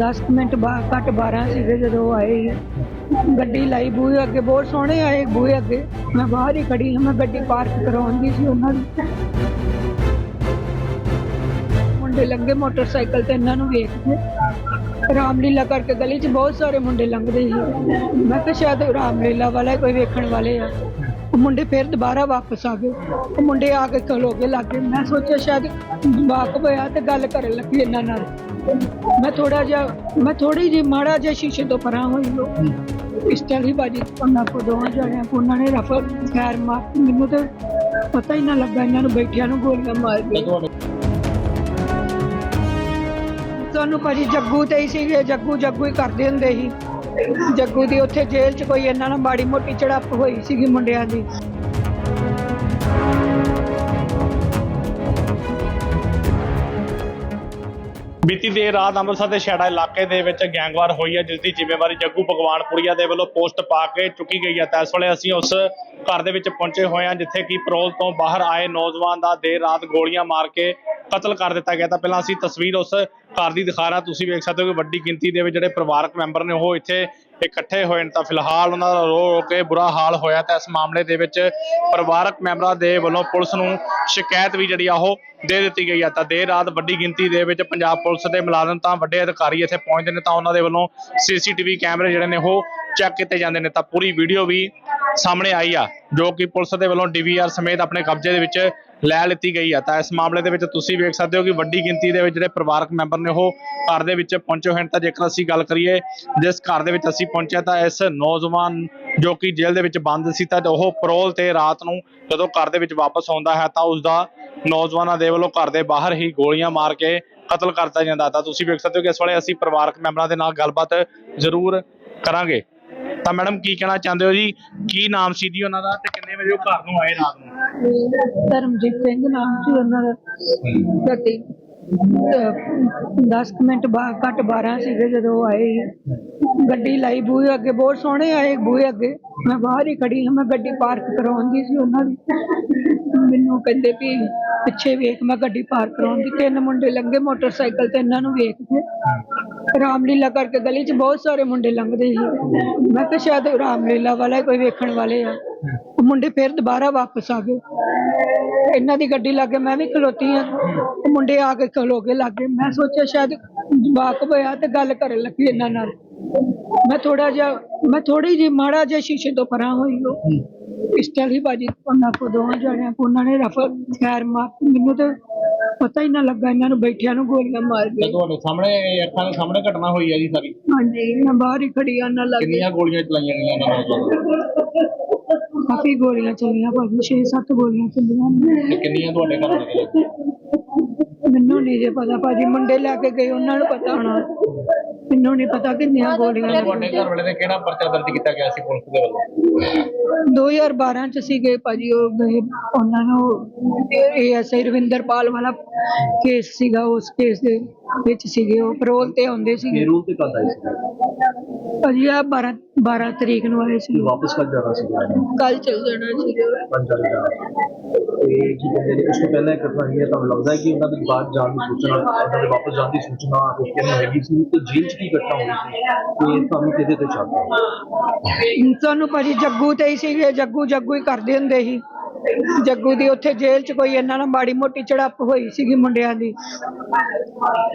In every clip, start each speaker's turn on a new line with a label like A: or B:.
A: 10 minute ਬਾਅਦ ਘੱਟ 12 ਸੀਗੇ ਜਦੋਂ ਆਏ ਗੱਡੀ ਲਾਈ ਬੂਹੇ ਅੱਗੇ, ਬਹੁਤ ਸੋਹਣੇ ਆਏ ਬੂਹੇ ਅੱਗੇ। ਮੈਂ ਬਾਹਰ ਹੀ ਖੜੀ ਹਾਂ, ਮੈਂ ਗੱਡੀ ਪਾਰਕ ਕਰਾਉਂਦੀ ਸੀ ਉਹਨਾਂ ਦੀ ਮੁੰਡੇ ਲੰਘੇ ਮੋਟਰਸਾਈਕਲ ਤੇ ਇਹਨਾਂ ਨੂੰ ਵੇਖ ਕੇ। ਰਾਮਲੀਲਾ ਕਰਕੇ ਗਲੀ 'ਚ ਬਹੁਤ ਸਾਰੇ ਮੁੰਡੇ ਲੰਘਦੇ ਸੀ। ਮੈਂ ਕਿਹਾ ਸ਼ਾਇਦ ਰਾਮਲੀਲਾ ਵਾਲਾ ਕੋਈ ਵੇਖਣ ਵਾਲੇ ਆ। ਉਹ ਮੁੰਡੇ ਫਿਰ ਦੁਬਾਰਾ ਵਾਪਸ ਆ ਗਏ। ਉਹ ਮੁੰਡੇ ਆ ਕੇ ਖਲੋ ਕੇ ਲੱਗੇ ਮੈਂ ਸੋਚਿਆ ਸ਼ਾਇਦ ਵਾਕਬ ਹੋਇਆ ਤੇ ਗੱਲ ਕਰਨ ਲੱਗੀ ਇਹਨਾਂ ਨਾਲ। ਮੈਂ ਥੋੜਾ ਜਿਹਾ, ਮੈਂ ਥੋੜੀ ਜਿਹੀ ਮਾੜਾ ਜਿਹਾ ਸ਼ੀਸ਼ੇ ਤੋਂ ਪਰਾਂ ਹੋਈ ਉਹ ਪਿਸਟਲ ਹੀ ਬਾਜੀ ਉਹਨਾਂ ਕੋ ਦੋਵਾਂ ਜਣਿਆਂ ਕੋ ਉਹਨਾਂ ਨੇ ਰਫਲ ਖੈਰ ਮਾਰ ਮੈਨੂੰ ਤੇ ਪਤਾ ਹੀ ਨਾ ਲੱਗਾ ਇਹਨਾਂ ਨੂੰ ਬੈਠਿਆਂ ਨੂੰ ਗੋਲੀਆਂ ਮਾਰ
B: ਤੇ
A: ਤੁਹਾਨੂੰ ਭਾਜੀ ਜੱਗੂ ਤੇ ਹੀ ਸੀਗੇ, ਜੱਗੂ ਜੱਗੂ ਹੀ ਕਰਦੇ ਹੁੰਦੇ ਸੀ। ਜੱਗੂ ਦੀ ਉੱਥੇ ਜੇਲ੍ਹ 'ਚ ਕੋਈ ਇਹਨਾਂ ਨਾਲ ਮਾੜੀ ਮੋਟੀ ਝੜਪ ਹੋਈ ਸੀਗੀ ਮੁੰਡਿਆਂ ਦੀ।
B: ਬੀਤੀ ਦੇਰ ਰਾਤ ਅੰਮ੍ਰਿਤਸਰ ਦੇ ਛੇੜਾ ਇਲਾਕੇ ਦੇ ਵਿੱਚ ਗੈਂਗਵਾਰ ਹੋਈ ਹੈ ਜਿਸ ਦੀ ਜ਼ਿੰਮੇਵਾਰੀ ਜੱਗੂ ਭਗਵਾਨਪੁਰੀਆ ਦੇ ਵੱਲੋਂ ਪੋਸਟ ਪਾ ਕੇ ਚੁੱਕੀ ਗਈ ਹੈ। ਤਾਂ ਇਸ ਵੇਲੇ ਅਸੀਂ ਉਸ ਘਰ ਦੇ ਵਿੱਚ ਪਹੁੰਚੇ ਹੋਏ ਹਾਂ, ਜਿੱਥੇ ਕਿ ਪਰੋਲ ਤੋਂ ਬਾਹਰ ਆਏ ਨੌਜਵਾਨ ਦਾ ਦੇਰ ਰਾਤ ਗੋਲੀਆਂ ਮਾਰ ਕੇ ਕਤਲ ਕਰ ਦਿੱਤਾ ਗਿਆ ਤਾਂ ਪਹਿਲਾਂ ਅਸੀਂ ਤਸਵੀਰ ਉਸ ਘਰ ਦੀ ਦਿਖਾ ਰਹਾ। ਤੁਸੀਂ ਵੇਖ ਸਕਦੇ ਹੋ ਕਿ ਵੱਡੀ ਗਿਣਤੀ ਦੇ ਵਿੱਚ ਜਿਹੜੇ ਪਰਿਵਾਰਕ ਮੈਂਬਰ ਨੇ ਉਹ ਇੱਥੇ ਇਕੱਠੇ ਹੋਏ ਨੇ। ਤਾਂ ਫਿਲਹਾਲ ਉਹਨਾਂ ਦਾ ਰੋ ਰੋ ਕੇ ਬੁਰਾ ਹਾਲ ਹੋਇਆ ਤਾਂ ਇਸ ਮਾਮਲੇ ਦੇ ਵਿੱਚ ਪਰਿਵਾਰਕ ਮੈਂਬਰਾਂ ਦੇ ਵੱਲੋਂ ਪੁਲਿਸ ਨੂੰ ਸ਼ਿਕਾਇਤ ਵੀ ਜਿਹੜੀ ਆ ਉਹ ਦੇ ਦਿੱਤੀ ਗਈ ਆ। ਤਾਂ ਦੇਰ ਰਾਤ ਵੱਡੀ ਗਿਣਤੀ ਦੇ ਵਿੱਚ ਪੰਜਾਬ ਪੁਲਿਸ ਦੇ ਮੁਲਾਜ਼ਮ ਤਾਂ ਵੱਡੇ ਅਧਿਕਾਰੀ ਇੱਥੇ ਪਹੁੰਚਦੇ ਨੇ ਤਾਂ ਉਹਨਾਂ ਦੇ ਵੱਲੋਂ ਸੀਸੀਟੀਵੀ ਕੈਮਰੇ ਜਿਹੜੇ ਨੇ ਉਹ ਚੈੱਕ ਕੀਤੇ ਜਾਂਦੇ ਨੇ। ਤਾਂ ਪੂਰੀ ਵੀਡੀਓ ਵੀ ਸਾਹਮਣੇ ਆਈ ਆ, ਜੋ ਕਿ ਪੁਲਿਸ ਦੇ ਵੱਲੋਂ ਡੀਵੀਆਰ ਸਮੇਤ ਆਪਣੇ ਕਬਜ਼ੇ ਦੇ ਵਿੱਚ ਲੈ ਲਿੱਤੀ ਗਈ ਹੈ ਤਾਂ ਇਸ ਮਾਮਲੇ ਦੇ ਵਿੱਚ ਤੁਸੀਂ ਵੇਖ ਸਕਦੇ ਹੋ ਕਿ ਵੱਡੀ ਗਿਣਤੀ ਦੇ ਵਿੱਚ ਜਿਹੜੇ ਪਰਿਵਾਰਕ ਮੈਂਬਰ ਨੇ ਉਹ ਘਰ ਦੇ ਵਿੱਚ ਪਹੁੰਚੇ ਹੋਏ ਨੇ। ਤਾਂ ਜੇਕਰ ਅਸੀਂ ਗੱਲ ਕਰੀਏ ਜਿਸ ਘਰ ਦੇ ਵਿੱਚ ਅਸੀਂ ਪਹੁੰਚਿਆ ਤਾਂ ਇਸ ਨੌਜਵਾਨ ਜੋ ਕਿ ਜੇਲ੍ਹ ਦੇ ਵਿੱਚ ਬੰਦ ਸੀ, ਤਾਂ ਉਹ ਪਰੋਲ ਤੇ ਰਾਤ ਨੂੰ ਜਦੋਂ ਘਰ ਦੇ ਵਿੱਚ ਵਾਪਸ ਆਉਂਦਾ ਹੈ, ਤਾਂ ਉਸ ਦਾ ਨੌਜਵਾਨਾਂ ਦੇ ਵੱਲੋਂ ਘਰ ਦੇ ਬਾਹਰ ਹੀ ਗੋਲੀਆਂ ਮਾਰ ਕੇ ਕਤਲ ਕਰਤਾ ਜਾਂਦਾ। ਤਾਂ ਤੁਸੀਂ ਵੇਖ ਸਕਦੇ ਹੋ ਕਿ ਇਸ ਵੇਲੇ ਅਸੀਂ ਪਰਿਵਾਰਕ ਮੈਂਬਰਾਂ ਦੇ ਨਾਲ ਗੱਲਬਾਤ ਜ਼ਰੂਰ ਕਰਾਂਗੇ। ਤਾਂ ਮੈਡਮ, ਕੀ ਕਹਿਣਾ ਚਾਹੁੰਦੇ ਹੋ ਜੀ? ਕੀ ਨਾਮ ਸੀ ਜੀ ਉਹਨਾਂ ਦਾ ਤੇ ਕਿੰਨੇ ਵਜੇ ਉਹ ਘਰ ਨੂੰ ਆਏ ਰਾਤ ਨੂੰ?
A: ਧਰਮਜੀਤ ਸਿੰਘ ਨਾਮ ਸੀ ਉਹਨਾਂ ਦਾ। ਗੱਡੀ 10 ਮਿੰਟ ਬਾਅਦ ਘੱਟ 12 ਸੀਗੇ ਜਦੋਂ ਆਏ ਗੱਡੀ ਲਾਈ, ਬੂਹੇ ਅੱਗੇ ਬਹੁਤ ਸੋਹਣੇ ਆਏ ਬੂਹੇ ਅੱਗੇ। ਮੈਂ ਬਾਹਰ ਹੀ ਖੜੀ ਹਾਂ, ਮੈਂ ਗੱਡੀ ਪਾਰਕ ਕਰਾਉਂਦੀ ਸੀ ਉਹਨਾਂ ਦੀ। ਮੈਨੂੰ ਕਹਿੰਦੇ ਵੀ ਪਿੱਛੇ ਵੇਖ, ਮੈਂ ਗੱਡੀ ਪਾਰਕ ਕਰਾਉਂਦੀ ਤਿੰਨ ਮੁੰਡੇ ਲੰਘੇ ਮੋਟਰਸਾਈਕਲ ਤੇ, ਇਹਨਾਂ ਨੂੰ ਵੇਖ ਕੇ। ਰਾਮਲੀਲਾ ਕਰਕੇ ਗਲੀ 'ਚ ਬਹੁਤ ਸਾਰੇ ਮੁੰਡੇ ਲੰਘਦੇ ਸੀ। ਮੈਂ ਕਿਹਾ ਸ਼ਾਇਦ ਰਾਮਲੀਲਾ ਵਾਲਾ ਕੋਈ ਵੇਖਣ ਵਾਲੇ ਆ। ਮੁੰਡੇ ਫਿਰ ਦੁਬਾਰਾ ਵਾਪਸ ਆ ਗਏ। ਇਹਨਾਂ ਦੀ ਗੱਡੀ ਲੱਗੇ ਮੈਂ ਵੀ ਖਲੋਤੀ ਆ ਮੁੰਡੇ ਆ ਕੇ ਖਲੋ ਕੇ ਲੱਗੇ। ਮੈਂ ਸੋਚਿਆ ਸ਼ਾਇਦ ਵਾਕਬ ਹੋਇਆ ਤੇ ਗੱਲ ਕਰਨ ਲੱਗੀ ਇਹਨਾਂ ਨਾਲ। ਮੈਂ ਥੋੜਾ ਜਿਹਾ ਮੈਂ ਥੋੜੀ ਜਿਹੀ ਮਾੜਾ ਜਿਹਾ ਸ਼ੀਸ਼ੇ ਤੋਂ ਪਰਾਂ ਹੋਈ ਉਹ ਪਿਸਟਲ ਹੀ ਬਾਜੀ ਉਹਨਾਂ ਕੋ ਦੋਵਾਂ ਜਣਿਆਂ ਕੋ ਉਹਨਾਂ ਨੇ ਰਫਲ ਖੈਰ ਮਾਰ ਮੈਨੂੰ ਤੇ ਪਤਾ ਹੀ ਨਾ ਲੱਗਾ ਇਹਨਾਂ ਨੂੰ ਬੈਠਿਆਂ ਨੂੰ ਗੋਲੀਆਂ ਮਾਰ ਕੇ
B: ਤੁਹਾਡੇ ਸਾਹਮਣੇ ਅੱਖਾਂ ਦੇ ਸਾਹਮਣੇ ਘਟਨਾ ਹੋਈ ਹੈ ਜੀ ਸਾਰੀ।
A: ਹਾਂਜੀ ਮੈਂ ਬਾਹਰ ਹੀ ਖੜੀ ਆ ਨਾ ਲੱਗੇ।
B: ਕਿੰਨੀਆਂ ਗੋਲੀਆਂ ਚਲਾਈਆਂ ਗਈਆਂ ਉਹਨਾਂ ਨੌਜਵਾਨਾਂ
A: ਕਾਫੀ ਗੋਲੀਆਂ ਚੱਲੀਆਂ ਭਾਜੀ 6-7 ਗੋਲੀਆਂ ਚੱਲੀਆਂ।
B: ਤੇ ਕਿੰਨੀਆਂ ਤੁਹਾਡੇ ਘਰ ਦੇ
A: ਮੈਨੂੰ ਨਹੀਂ ਜੇ ਪਤਾ ਭਾਜੀ ਮੁੰਡੇ ਲੈ ਕੇ ਗਏ ਉਹਨਾਂ ਨੂੰ ਪਤਾ ਹੋਣਾ। ਮੈਨੂੰ ਨਹੀਂ ਪਤਾ ਕਿੰਨੀਆਂ ਗੋਲੀਆਂ
B: ਤੁਹਾਡੇ ਘਰ ਵਾਲੇ ਨੇ ਕਿਹੜਾ ਪਰਚਾ ਦਰਜ ਕੀਤਾ ਗਿਆ ਸੀ ਪੁਲਿਸ ਦੇ ਵੱਲੋਂ?
A: 2012 ਚ ਸੀਗੇ ਭਾਜੀ ਉਹ ਗਏ ਉਹਨਾਂ ਨੂੰ ਏਐਸਆਈ ਰਵਿੰਦਰਪਾਲ ਵਾਲਾ ਕੇਸ ਸੀਗਾ ਉਸ ਕੇਸ ਦੇ। ਵਿੱਚ ਸੀਗੇ ਉਹ ਪਰੋਲ ਤੇ ਆਉਂਦੇ ਸੀਗੇ।
C: ਰੂਲ ਤੇ ਕਦ ਆਈ ਸੀ
A: ਭਾਜੀ ਆ 12 12 ਤਰੀਕ ਨੂੰ ਆਏ ਸੀ।
C: ਵਾਪਸ ਕਦ ਜਾਣਾ ਸੀ
A: ਕੱਲ ਚੱਲ ਜਾਣਾ ਸੀਗਾ
C: ਪੰਜਾਬ ਜਾਣਾ ਤੇ ਕੀ ਕਹਿੰਦੇ ਨੇ ਉਸ ਤੋਂ ਪਹਿਲਾਂ ਇੱਕ ਘਟਨਾ ਹੋਈ ਹੈ ਤੁਹਾਨੂੰ ਲੱਗਦਾ ਹੈ ਕਿ ਉਹਨਾਂ ਦੀ ਬਾਹਰ ਜਾਣ ਦੀ ਸੂਚਨਾ ਉਹਨਾਂ ਦੇ ਵਾਪਸ ਜਾਣ ਦੀ ਸੂਚਨਾ ਰੋਕੇ ਨੂੰ ਹੈਗੀ ਸੀ ਤੇ ਜੇਲ੍ਹ 'ਚ ਕੀ ਘਟਨਾ ਹੋਈ ਸੀ? ਤੇ ਤੁਹਾਨੂੰ ਕਿਹਦੇ ਤੇ ਚੱਲਦਾ
A: ਤੁਹਾਨੂੰ ਭਾਜੀ ਜੱਗੂ ਤੇ ਹੀ ਸੀਗੇ ਜੱਗੂ ਜੱਗੂ ਹੀ ਕਰਦੇ ਹੁੰਦੇ ਸੀ। ਜੱਗੂ ਦੀ ਉੱਥੇ ਜੇਲ੍ਹ 'ਚ ਕੋਈ ਇਹਨਾਂ ਨਾਲ ਮਾੜੀ ਮੋਟੀ ਝੜਪ ਹੋਈ ਸੀਗੀ ਮੁੰਡਿਆਂ ਦੀ।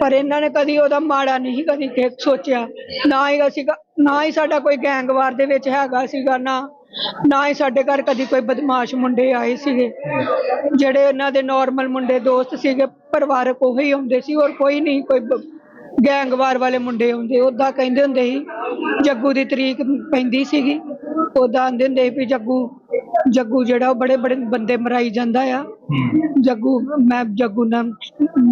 A: ਪਰ ਇਹਨਾਂ ਨੇ ਕਦੀ ਉਹਦਾ ਮਾੜਾ ਨਹੀਂ ਕਦੀ ਕਿ ਸੋਚਿਆ। ਨਾ ਹੀ ਅਸੀਂ ਨਾ ਹੀ ਸਾਡਾ ਕੋਈ ਗੈਂਗਵਾਰ ਦੇ ਵਿੱਚ ਹੈਗਾ ਸੀਗਾ ਨਾ। ਨਾ ਹੀ ਸਾਡੇ ਘਰ ਕਦੀ ਕੋਈ ਬਦਮਾਸ਼ ਮੁੰਡੇ ਆਏ ਸੀਗੇ। ਜਿਹੜੇ ਇਹਨਾਂ ਦੇ ਨਾਰਮਲ ਮੁੰਡੇ ਦੋਸਤ ਸੀਗੇ, ਪਰਿਵਾਰਕ ਉਹੀ ਆਉਂਦੇ ਸੀ। ਔਰ ਕੋਈ ਨਹੀਂ, ਕੋਈ ਗੈਂਗਵਾਰ ਵਾਲੇ ਮੁੰਡੇ ਆਉਂਦੇ ਉਦਾਂ ਕਹਿੰਦੇ ਹੁੰਦੇ ਸੀ, ਜੱਗੂ ਦੀ ਤਰੀਕ ਪੈਂਦੀ ਸੀਗੀ। ਉਦਾਂ ਆਂਦੇ ਹੁੰਦੇ ਸੀ ਵੀ ਜੱਗੂ ਜੱਗੂ ਜਿਹੜਾ ਉਹ ਬੜੇ ਬੜੇ ਬੰਦੇ ਮਰਾਈ ਜਾਂਦਾ ਆ। ਜੱਗੂ ਮੈਂ ਜੱਗੂ ਨਾਲ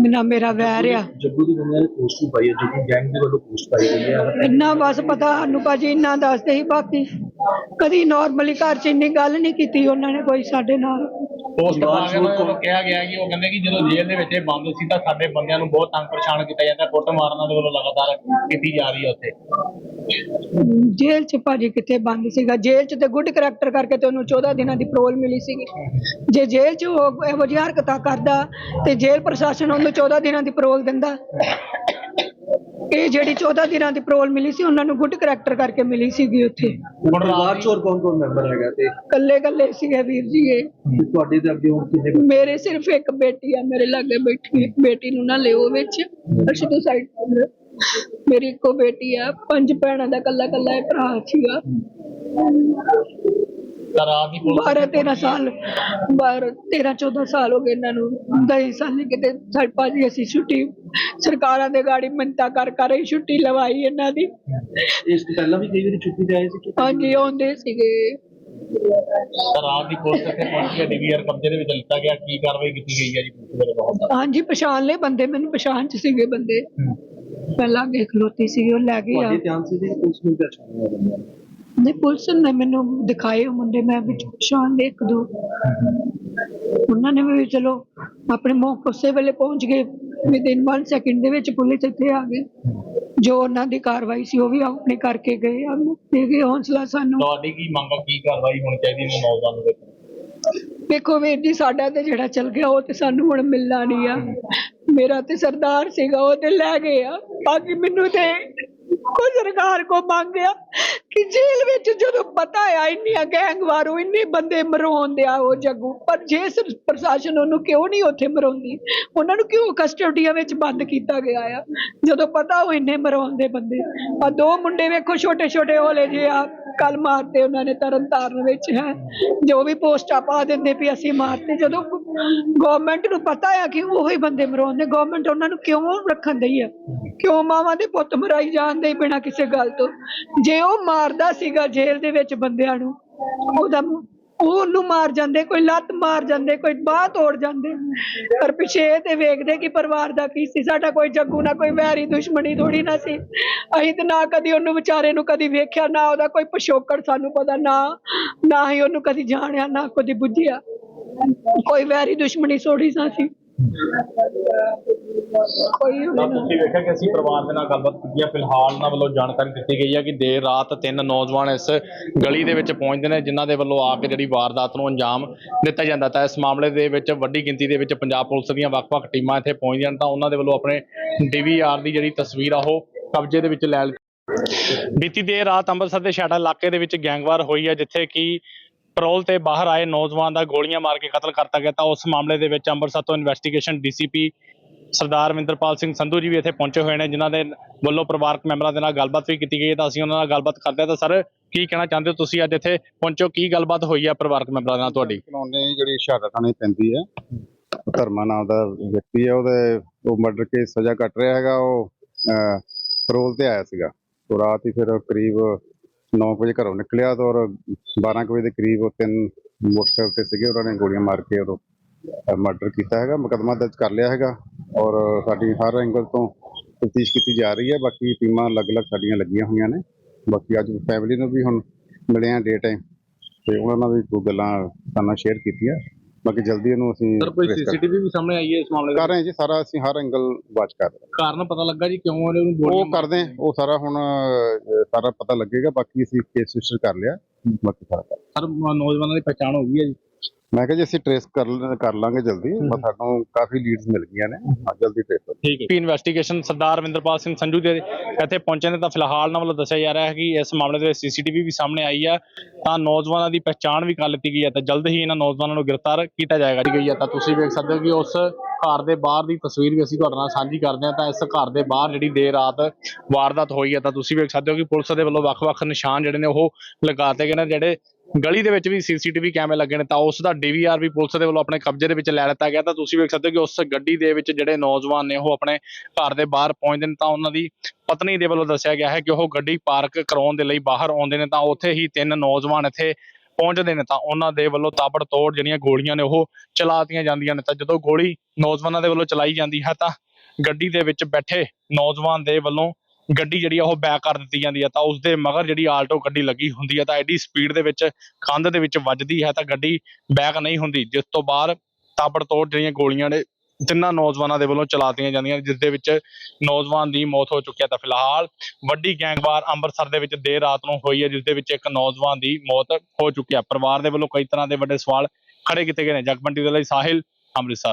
A: ਨਾ ਮੇਰਾ ਵੈਰ ਆ
C: ਜੱਗੂ ਦੀ ਬੰਦੇ ਨੇ ਪੋਸਟ ਵੀ ਪਾਈ ਹੈ ਜੋ ਕਿ ਗੈਂਗ ਦੇ ਵੱਲੋਂ ਪੋਸਟ ਪਾਈ ਗਈ ਹੈ।
A: ਇੰਨਾ ਬਸ ਪਤਾ ਸਾਨੂੰ ਭਾਜੀ ਇੰਨਾ ਦੱਸਦੇ ਸੀ ਬਾਕੀ। ਕਦੀ ਨਾਰਮਲੀ ਘਰ 'ਚ ਇੰਨੀ ਗੱਲ ਨਹੀਂ ਕੀਤੀ ਉਹਨਾਂ ਨੇ ਕੋਈ ਸਾਡੇ ਨਾਲ।
B: ਪੋਸਟ ਪਾ ਕੇ
C: ਜਵਾਨ
B: ਉਹਨਾਂ ਨੂੰ ਕਿਹਾ ਗਿਆ ਕਿ ਉਹ ਕਹਿੰਦੇ ਕਿ ਜਦੋਂ ਜੇਲ੍ਹ ਦੇ ਵਿੱਚ ਇਹ ਬੰਦ ਸੀ ਤਾਂ ਸਾਡੇ ਬੰਦਿਆਂ ਨੂੰ ਬਹੁਤ ਤੰਗ ਪਰੇਸ਼ਾਨ ਕੀਤਾ ਜਾਂਦਾ ਕੁੱਟ ਮਾਰਨਾ ਦੇ ਵੱਲੋਂ ਲਗਾਤਾਰ ਕੀਤੀ ਜਾ ਰਹੀ ਹੈ ਉੱਥੇ।
A: ਜੇਲ੍ਹ 'ਚ ਭਾਜੀ ਕਿੱਥੇ ਬੰਦ ਸੀਗਾ? ਜੇਲ੍ਹ 'ਚ ਤੇ ਗੁੱਡ ਕਰੈਕਟਰ ਕਰਕੇ ਤੇ ਉਹਨੂੰ 14 ਦਿਨਾਂ ਦੀ ਪਰੋਲ ਮਿਲੀ ਸੀਗੀ। ਜੇ ਜੇਲ੍ਹ 'ਚ ਉਹ ਇਹੋ ਜਿਹੀ ਹਰਕਤਾਂ ਕਰਦਾ ਤੇ ਜੇਲ੍ਹ ਪ੍ਰਸ਼ਾਸਨ ਉਹਨੂੰ 14 ਦਿਨਾਂ ਦੀ ਪਰੋਲ ਦਿੰਦਾ। ਇਹ ਜਿਹੜੀ 14 ਦਿਨਾਂ ਦੀ ਪ੍ਰੋਲ ਮਿਲੀ ਸੀ ਉਹਨਾਂ ਨੂੰ ਗੁੱਡ ਕਰੈਕਟਰ ਕਰਕੇ ਮਿਲੀ ਸੀਗੀ ਉੱਥੇ।
C: ਪਰਿਵਾਰ ਚ ਹੋਰ ਕੌਣ ਕੌਣ ਮੈਂਬਰ ਹੈਗਾ ਤੇ?
A: ਕੱਲੇ ਕੱਲੇ ਸੀਗੇ ਵੀਰ ਜੀ ਇਹ।
C: ਤੇ ਤੁਹਾਡੇ ਦੇ ਅੱਗੇ ਹੁਣ ਕਿੰਨੇ ਬੱਚੇ?
A: ਮੇਰੇ ਸਿਰਫ ਇੱਕ ਬੇਟੀ ਆ ਮੇਰੇ ਲਾਗੇ ਬੈਠੀ। ਬੇਟੀ ਨੂੰ ਨਾ ਲਿਓ ਵਿੱਚ। ਅਰਸ਼ ਤੋਂ ਸਾਈਡ ਮੇਰੀ ਇੱਕੋ ਬੇਟੀ ਆ ਪੰਜ ਭੈਣਾਂ ਦਾ ਕੱਲਾ ਕੱਲਾ ਇਹ ਭਰਾ ਸੀਗਾ।
B: ਤਾਂ ਰਾਤ ਦੀ ਪੁਲਿਸ
A: 12 13 ਸਾਲ 12 13 14 ਸਾਲ ਹੋ ਗਏ ਇਹਨਾਂ ਨੂੰ। ਦਈ ਸਾਲ ਨਹੀਂ ਕਿਤੇ ਸਾਡੇ ਭਾਜੀ ਅਸੀਂ ਛੁੱਟੀ ਸਰਕਾਰਾਂ ਦੇ ਗਾੜੀ ਮਿੰਤਾ ਕਰ ਕਰ ਹੀ ਛੁੱਟੀ ਲਵਾਈ ਇਹਨਾਂ ਦੀ।
C: ਇਸ ਤੋਂ ਪਹਿਲਾਂ ਵੀ ਕਈ ਵਾਰੀ ਛੁੱਟੀ ਤੇ ਆਏ ਸੀ ਕਿ
A: ਹਾਂਜੀ ਆਉਂਦੇ ਸੀਗੇ।
B: ਤਾਂ ਰਾਤ ਦੀ ਪੁਲਿਸ ਇੱਥੇ ਪਹੁੰਚ ਕੇ ਡੀਵੀਆਰ ਕਬਜ਼ੇ ਦੇ ਵਿੱਚ ਲਿੱਤਾ ਗਿਆ ਕੀ ਕਾਰਵਾਈ ਕੀਤੀ ਗਈ ਹੈ ਜੀ ਪੁਲਿਸ ਵੱਲੋਂ?
A: ਹਾਂਜੀ ਪਛਾਣ ਲਏ ਬੰਦੇ ਮੈਨੂੰ ਪਛਾਣ ਚ ਸੀਗੇ ਬੰਦੇ। ਪਹਿਲਾਂ ਅੱਗੇ ਖਲੋਤੀ ਸੀ ਉਹ ਲੈ ਗਏ ਆ।
C: ਤੁਹਾਡੇ ਧਿਆਨ ਸੀ ਪੁਲਿਸ ਨੂੰ ਪਛਾਣਿਆ
A: ਨਹੀਂ ਪੁਲਿਸ ਨੇ ਮੈਨੂੰ ਦਿਖਾਏ ਉਹ ਮੁੰਡੇ ਮੈਂ ਵਿੱਚ ਪਛਾਣ ਲਏ ਇੱਕ ਦੋ ਉਹਨਾਂ ਨੇ ਵੀ ਚਲੋ ਆਪਣੇ ਮੌਕੇ ਉਸੇ ਵੇਲੇ ਪਹੁੰਚ ਗਏ ਵਿਦਿਨ 1 ਸੈਕਿੰਡ ਦੇ ਵਿੱਚ ਪੁਲਿਸ ਇੱਥੇ ਆ ਗਈ। ਜੋ ਉਹਨਾਂ ਦੀ ਕਾਰਵਾਈ ਸੀ ਉਹ ਵੀ ਆਪਣੇ ਕਰਕੇ ਗਏ। ਆ ਦੇ ਗਏ ਹੌਸਲਾ ਸਾਨੂੰ
B: ਤੁਹਾਡੀ ਕੀ ਮੰਗ ਆ? ਕੀ ਕਾਰਵਾਈ ਹੋਣੀ ਚਾਹੀਦੀ ਹੈ ਨੌਜਵਾਨ ਦੇ
A: ਦੇਖੋ ਵੀਰ ਜੀ ਸਾਡਾ ਤੇ ਜਿਹੜਾ ਚਲ ਗਿਆ ਉਹ ਤੇ ਸਾਨੂੰ ਹੁਣ ਮਿਲਣਾ ਨਹੀਂ ਆ। ਮੇਰਾ ਤੇ ਸਰਦਾਰ ਸੀਗਾ ਉਹ ਤੇ ਲੈ ਗਏ ਆ। ਬਾਕੀ ਮੈਨੂੰ ਤੇ ਕੋਈ ਸਰਕਾਰ ਕੋ ਮੰਗਿਆ ਕਿ ਜੇਲ੍ਹ ਵਿੱਚ ਜਦੋਂ ਪਤਾ ਆ ਇੰਨੀਆਂ ਗੈਂਗਵਾਰੋ, ਇੰਨੇ ਬੰਦੇ ਮਰਵਾਉਂਦੇ ਆ ਉਹ ਜੱਗੂ। ਪਰ ਜੇ ਪ੍ਰਸ਼ਾਸਨ ਉਹਨੂੰ ਕਿਉਂ ਨਹੀਂ ਉੱਥੇ ਮਰਾਉਂਦੀ ਉਹਨਾਂ ਨੂੰ ਕਿਉਂ ਕਸਟਡੀਆਂ ਵਿੱਚ ਬੰਦ ਕੀਤਾ ਗਿਆ ਆ? ਜਦੋਂ ਪਤਾ ਉਹ ਇੰਨੇ ਮਰਵਾਉਂਦੇ ਬੰਦੇ ਆ। ਦੋ ਮੁੰਡੇ ਵੇਖੋ ਛੋਟੇ ਛੋਟੇ ਹੋਲੇ ਜੇ ਆ ਕੱਲ ਮਾਰਤੇ ਉਹਨਾਂ ਨੇ ਤਰਨ ਤਾਰਨ ਵਿੱਚ, ਹੈ। ਜੋ ਵੀ ਪੋਸਟਾਂ ਪਾ ਦਿੰਦੇ ਵੀ ਅਸੀਂ ਮਾਰਤੇ। ਜਦੋਂ ਗਵਰਨਮੈਂਟ ਨੂੰ ਪਤਾ ਆ ਕਿ ਉਹੀ ਬੰਦੇ ਮਰਾਉਂਦੇ ਗਵਰਨਮੈਂਟ ਉਹਨਾਂ ਨੂੰ ਕਿਉਂ ਰੱਖਣ ਦਈ ਆ? ਕਿਉਂ ਮਾਵਾਂ ਦੇ ਪੁੱਤ ਮਰਾਈ ਜਾਂਦੇ ਬਿਨਾਂ ਕਿਸੇ ਗੱਲ ਤੋਂ? ਜੇ ਉਹ ਮਾਰਦਾ ਸੀਗਾ ਜੇਲ੍ਹ ਦੇ ਵਿੱਚ ਬੰਦਿਆਂ ਨੂੰ, ਉਹਦਾ ਉਹ ਉਹਨੂੰ ਮਾਰ ਜਾਂਦੇ, ਕੋਈ ਲੱਤ ਮਾਰ ਜਾਂਦੇ, ਕੋਈ ਬਾਹ ਤੋੜ ਜਾਂਦੇ। ਪਰ ਪਿਛੇ ਤੇ ਵੇਖਦੇ ਕਿ ਪਰਿਵਾਰ ਦਾ ਕੀ ਸੀ? ਸਾਡਾ ਕੋਈ ਜੱਗੂ ਨਾ, ਕੋਈ ਵੈਰੀ ਦੁਸ਼ਮਣੀ ਥੋੜੀ ਨਾ ਸੀ। ਅਸੀਂ ਤੇ ਨਾ ਕਦੀ ਉਹਨੂੰ ਵਿਚਾਰੇ ਨੂੰ ਕਦੀ ਵੇਖਿਆ, ਨਾ ਉਹਦਾ ਕੋਈ ਪਿਛੋਕੜ ਸਾਨੂੰ ਪਤਾ, ਨਾ ਨਾ ਹੀ ਉਹਨੂੰ ਕਦੀ ਜਾਣਿਆ, ਨਾ ਕਦੀ ਬੁੱਝਿਆ। ਕੋਈ ਵੈਰੀ ਦੁਸ਼ਮਣੀ ਸੋੜੀ ਸਾ ਸੀ। ਕੋਈ
B: ਤਾਂ ਤੁਸੀਂ ਵੇਖਿਆ ਕਿ ਅਸੀਂ ਪਰਿਵਾਰ ਦੇ ਨਾਲ ਗੱਲਬਾਤ ਕੀਤੀ ਹੈ ਫਿਲਹਾਲ ਉਹਨਾਂ ਵੱਲੋਂ ਜਾਣਕਾਰੀ ਦਿੱਤੀ ਗਈ ਹੈ ਕਿ ਦੇਰ ਰਾਤ ਤਿੰਨ ਨੌਜਵਾਨ ਇਸ ਗਲੀ ਦੇ ਵਿੱਚ ਪਹੁੰਚਦੇ ਨੇ, ਜਿਨ੍ਹਾਂ ਦੇ ਵੱਲੋਂ ਆ ਕੇ ਜਿਹੜੀ ਵਾਰਦਾਤ ਨੂੰ ਅੰਜਾਮ ਦਿੱਤਾ ਜਾਂਦਾ। ਤਾਂ ਇਸ ਮਾਮਲੇ ਦੇ ਵਿੱਚ ਵੱਡੀ ਗਿਣਤੀ ਦੇ ਵਿੱਚ ਪੰਜਾਬ ਪੁਲਿਸ ਦੀਆਂ ਵੱਖ-ਵੱਖ ਟੀਮਾਂ ਇੱਥੇ ਪਹੁੰਚਦੀਆਂ ਨੇ, ਤਾਂ ਉਹਨਾਂ ਦੇ ਵੱਲੋਂ ਆਪਣੇ ਡੀਵੀਆਰ ਦੀ ਜਿਹੜੀ ਤਸਵੀਰ ਆ, ਉਹ ਕਬਜ਼ੇ ਦੇ ਵਿੱਚ ਲੈ ਲਈ। ਬੀਤੀ ਦੇਰ ਰਾਤ ਅੰਮ੍ਰਿਤਸਰ ਦੇ ਛਾੜਾ ਇਲਾਕੇ ਦੇ ਵਿੱਚ ਗੈਂਗਵਾਰ ਹੋਈ ਹੈ ਜਿੱਥੇ ਕਿ ਪੈਰੋਲ ਤੇ ਬਾਹਰ ਆਏ ਨੌਜਵਾਨ ਦਾ ਗੋਲੀਆਂ ਮਾਰ ਕੇ ਕਤਲ ਕਰਤਾ ਗਿਆ ਤਾਂ ਉਸ ਮਾਮਲੇ ਦੇ ਵਿੱਚ ਅੰਮ੍ਰਿਤਸਰ ਤੋਂ ਇਨਵੈਸਟੀਗੇਸ਼ਨ ਡੀਸੀਪੀ ਸਰਦਾਰ ਵਿੰਦਰਪਾਲ ਸਿੰਘ ਸੰਧੂ ਜੀ ਵੀ ਇੱਥੇ ਪਹੁੰਚੇ ਹੋਏ ਨੇ, ਜਿਨ੍ਹਾਂ ਦੇ ਵੱਲੋਂ ਪਰਿਵਾਰਕ ਮੈਂਬਰਾਂ ਦੇ ਨਾਲ ਗੱਲਬਾਤ ਵੀ ਕੀਤੀ ਗਈ ਹੈ। ਤਾਂ ਅਸੀਂ ਉਹਨਾਂ ਨਾਲ ਗੱਲਬਾਤ ਕਰਦੇ ਹਾਂ। ਤਾਂ ਸਰ, ਕੀ ਕਹਿਣਾ ਚਾਹੁੰਦੇ ਹੋ? ਤੁਸੀਂ ਅੱਜ ਇੱਥੇ ਪਹੁੰਚੋ। ਕੀ ਗੱਲਬਾਤ ਹੋਈ ਹੈ ਪਰਿਵਾਰਕ ਮੈਂਬਰਾਂ ਨਾਲ ਤੁਹਾਡੀ?
D: ਕਲੋਨੀ ਜਿਹੜੀ ਸ਼ਹਾਦਤ ਥਾਣੇ ਪੈਂਦੀ ਹੈ, ਧਰਮਾ ਨਾਮ ਦਾ ਵਿਅਕਤੀ ਹੈ, ਉਹਦੇ ਉਹ ਮਰਡਰ ਕੇਸ ਸਜ਼ਾ ਕੱਟ ਰਿਹਾ ਹੈਗਾ, ਉਹ ਪੈਰੋਲ ਤੇ ਆਇਆ ਸੀਗਾ। ਤੋਂ ਰਾਤ ਹੀ ਫਿਰ ਕਰੀਬ 9 ਵਜੇ ਘਰੋਂ ਨਿਕਲਿਆ ਤਾਂ ਔਰ 12 ਕੁ ਵਜੇ ਦੇ ਕਰੀਬ ਉਹ ਤਿੰਨ ਮੋਟਰਸਾਈਕਲ ਤੇ ਸੀਗੇ, ਉਹਨਾਂ ਨੇ ਗੋਲੀਆਂ ਮਾਰ ਕੇ ਉਹ ਮਰਡਰ ਕੀਤਾ ਹੈਗਾ, ਮੁਕੱਦਮਾ ਦਰਜ ਕਰ ਲਿਆ ਹੈਗਾ ਔਰ ਸਾਡੀ ਹਰ ਐਂਗਲ ਤੋਂ ਤਫਤੀਸ਼ ਕੀਤੀ ਜਾ ਰਹੀ ਹੈ, ਬਾਕੀ ਟੀਮਾਂ ਅਲੱਗ-ਅਲੱਗ ਸਾਡੀਆਂ ਲੱਗੀਆਂ ਹੋਈਆਂ ਨੇ, ਬਾਕੀ ਅੱਜ ਫੈਮਿਲੀ ਨੂੰ ਵੀ ਹੁਣ ਮਿਲੇ ਆ ਡੇ ਟਾਈਮ ਤੇ ਉਹਨਾਂ ਨਾਲ ਵੀ ਕੋਈ ਗੱਲਾਂ ਸਾਨੂੰ ਸ਼ੇਅਰ ਕੀਤੀਆਂ। ਬਾਕੀ ਜਲਦੀ ਇਹਨੂੰ ਅਸੀਂ
B: ਸਰ ਕੋਈ
D: trace ਕਰ-
B: ਸੀਸੀਟੀਵੀ ਵੀ ਸਾਹਮਣੇ ਆਈ ਹੈ ਇਸ ਮਾਮਲੇ
D: ਕਰ
B: ਦਾ
D: ਰਹੇ ਹਾਂ ਜੀ ਸਾਰਾ ਅਸੀਂ ਹਰ ਐਂਗਲ ਵਾਚ ਕਰ ਰਹੇ
B: ਕਾਰਨ ਪਤਾ ਲੱਗਾ ਜੀ ਕਿਉਂ ਉਹਨੂੰ
D: ਹਾਂ।
B: ਗੋਲੀਆਂ
D: ਉਹ ਕਰਦੇ ਹਾਂ, ਉਹ ਸਾਰਾ ਹੁਣ ਅਹ, ਸਾਰਾ ਪਤਾ ਲੱਗੇਗਾ ਬਾਕੀ ਅਸੀਂ ਕੇਸ ਰਜਿਸਟਰ ਕਰ ਲਿਆ ਬਾਕੀ ਸਾਰਾ ਕਰ-
B: ਸਰ ਨੌਜਵਾਨਾਂ ਦੀ ਪਛਾਣ ਹੋ ਗਈ ਹੈ ਜੀ।
D: ਮੈਂ ਕਿਹਾ ਜੀ ਅਸੀਂ ਟ੍ਰੇਸ ਕਰ ਲ- ਕਰ ਲਾਂਗੇ ਜਲਦੀ। ਬਸ ਸਾਨੂੰ ਕਾਫੀ ਲੀਡਸ ਮਿਲ ਗਈਆਂ ਨੇ। ਹਾਂ। ਜਲਦੀ ਟ੍ਰੇਸ ਕਰ।
B: ਠੀਕ ਹੈ। ਇਨਵੈਸਟੀਗੇਸ਼ਨ ਸਰਦਾਰ ਵਿੰਦਰਪਾਲ ਸਿੰਘ ਸੰਧੂ ਦੇ ਇੱਥੇ ਪਹੁੰਚੇ ਨੇ ਤਾਂ ਫਿਲਹਾਲ ਉਹਨਾਂ ਵੱਲੋਂ ਦੱਸਿਆ ਜਾ ਰਿਹਾ ਹੈ ਕਿ ਇਸ ਮਾਮਲੇ ਦੇ ਵਿੱਚ ਸੀਸੀਟੀਵੀ ਵੀ ਸਾਹਮਣੇ ਆਈ ਹੈ ਤਾਂ ਨੌਜਵਾਨਾਂ ਦੀ ਪਛਾਣ ਵੀ ਕਰ ਲਿੱਤੀ ਗਈ ਹੈ ਤਾਂ ਜਲਦ ਹੀ ਇਹਨਾਂ ਨੌਜਵਾਨਾਂ ਨੂੰ ਗ੍ਰਿਫਤਾਰ ਕੀਤਾ ਜਾਏਗਾ। ਜੀ ਗਈ ਹੈ ਤਾਂ ਤੁਸੀਂ ਵੇਖ ਸਕਦੇ ਹੋ ਕਿ ਉਸ ਘਰ ਦੇ ਬਾਹਰ ਦੀ ਤਸਵੀਰ ਵੀ ਅਸੀਂ ਤੁਹਾਡੇ ਨਾਲ ਸਾਂਝੀ ਕਰਦੇ ਹਾਂ। ਤਾਂ ਇਸ ਘਰ ਦੇ ਬਾਹਰ ਜਿਹੜੀ ਦੇਰ ਰਾਤ ਵਾਰਦਾਤ ਹੋਈ ਹੈ ਤਾਂ ਤੁਸੀਂ ਵੇਖ ਸਕਦੇ ਹੋ ਕਿ ਪੁਲਿਸ ਦੇ ਵੱਲੋਂ ਵੱਖ-ਵੱਖ ਨਿਸ਼ਾਨ ਜਿਹੜੇ ਨੇ ਉਹ ਲਗਾਤੇ ਗਏ ਨੇ। ਜਿਹੜੇ ਗਲੀ ਦੇ ਵਿੱਚ ਵੀ ਸੀਸੀਟੀਵੀ ਕੈਮਰੇ ਲੱਗੇ ਨੇ ਤਾਂ ਉਸ ਦਾ ਡੀਵੀਆਰ ਵੀ ਪੁਲਿਸ ਦੇ ਵੱਲੋਂ ਆਪਣੇ ਕਬਜ਼ੇ ਦੇ ਵਿੱਚ ਲੈ ਲਿੱਤਾ ਗਿਆ। ਤਾਂ ਤੁਸੀਂ ਵੇਖ ਸਕਦੇ ਹੋ ਕਿ ਉਸ ਗੱਡੀ ਦੇ ਵਿੱਚ ਜਿਹੜੇ ਨੌਜਵਾਨ ਨੇ ਉਹ ਆਪਣੇ ਘਰ ਦੇ ਬਾਹਰ ਪਹੁੰਚਦੇ ਨੇ ਤਾਂ ਉਹਨਾਂ ਦੀ ਪਤਨੀ ਦੇ ਵੱਲੋਂ ਦੱਸਿਆ ਗਿਆ ਹੈ ਕਿ ਉਹ ਗੱਡੀ ਪਾਰਕ ਕਰਾਉਣ ਦੇ ਲਈ ਬਾਹਰ ਆਉਂਦੇ ਨੇ ਤਾਂ ਉੱਥੇ ਹੀ ਤਿੰਨ ਨੌਜਵਾਨ ਇੱਥੇ ਪਹੁੰਚਦੇ ਨੇ ਤਾਂ ਉਹਨਾਂ ਦੇ ਵੱਲੋਂ ਤਾਬੜ ਤੋੜ ਜਿਹੜੀਆਂ ਗੋਲੀਆਂ ਨੇ ਉਹ ਚਲਾਤੀਆਂ ਜਾਂਦੀਆਂ ਨੇ। ਤਾਂ ਜਦੋਂ ਗੋਲੀ ਨੌਜਵਾਨਾਂ ਦੇ ਵੱਲੋਂ ਚਲਾਈ ਜਾਂਦੀ ਹੈ ਤਾਂ ਗੱਡੀ ਦੇ ਵਿੱਚ ਬੈਠੇ ਨੌਜਵਾਨ ਦੇ ਵੱਲੋਂ ਗੱਡੀ ਜਿਹੜੀ ਆ ਉਹ ਬੈਕ ਕਰ ਦਿੱਤੀ ਜਾਂਦੀ ਹੈ ਤਾਂ ਉਸ ਦੇ ਮਗਰ ਜਿਹੜੀ ਆਲਟੋ ਗੱਡੀ ਲੱਗੀ ਹੁੰਦੀ ਹੈ ਤਾਂ ਐਡੀ ਸਪੀਡ ਦੇ ਵਿੱਚ ਕੰਧ ਦੇ ਵਿੱਚ ਵੱਜਦੀ ਹੈ, ਤਾਂ ਗੱਡੀ ਬੈਕ ਨਹੀਂ ਹੁੰਦੀ। ਜਿਸ ਤੋਂ ਬਾਅਦ ਤਾਬੜ ਤੋੜ ਜਿਹੜੀਆਂ ਗੋਲੀਆਂ ਨੇ, ਤਿੰਨਾਂ ਨੌਜਵਾਨਾਂ ਦੇ ਵੱਲੋਂ ਚਲਾਤੀਆਂ ਜਾਂਦੀਆਂ, ਜਿਸ ਦੇ ਵਿੱਚ ਨੌਜਵਾਨ ਦੀ ਮੌਤ ਹੋ ਚੁੱਕੀ ਹੈ ਤਾਂ ਫਿਲਹਾਲ ਵੱਡੀ ਗੈਂਗਵਾਰ ਅੰਮ੍ਰਿਤਸਰ ਦੇ ਵਿੱਚ ਦੇਰ ਰਾਤ ਨੂੰ ਹੋਈ ਹੈ ਜਿਸ ਦੇ ਵਿੱਚ ਇੱਕ ਨੌਜਵਾਨ ਦੀ ਮੌਤ ਹੋ ਚੁੱਕੀ ਹੈ ਪਰਿਵਾਰ ਦੇ ਵੱਲੋਂ ਕਈ ਤਰ੍ਹਾਂ ਦੇ ਵੱਡੇ ਸਵਾਲ ਖੜੇ ਕੀਤੇ ਗਏ ਨੇ। ਜਗਮੰਡੀ ਦੇ ਲਈ ਸਾਹਿਲ, ਅੰਮ੍ਰਿਤਸਰ।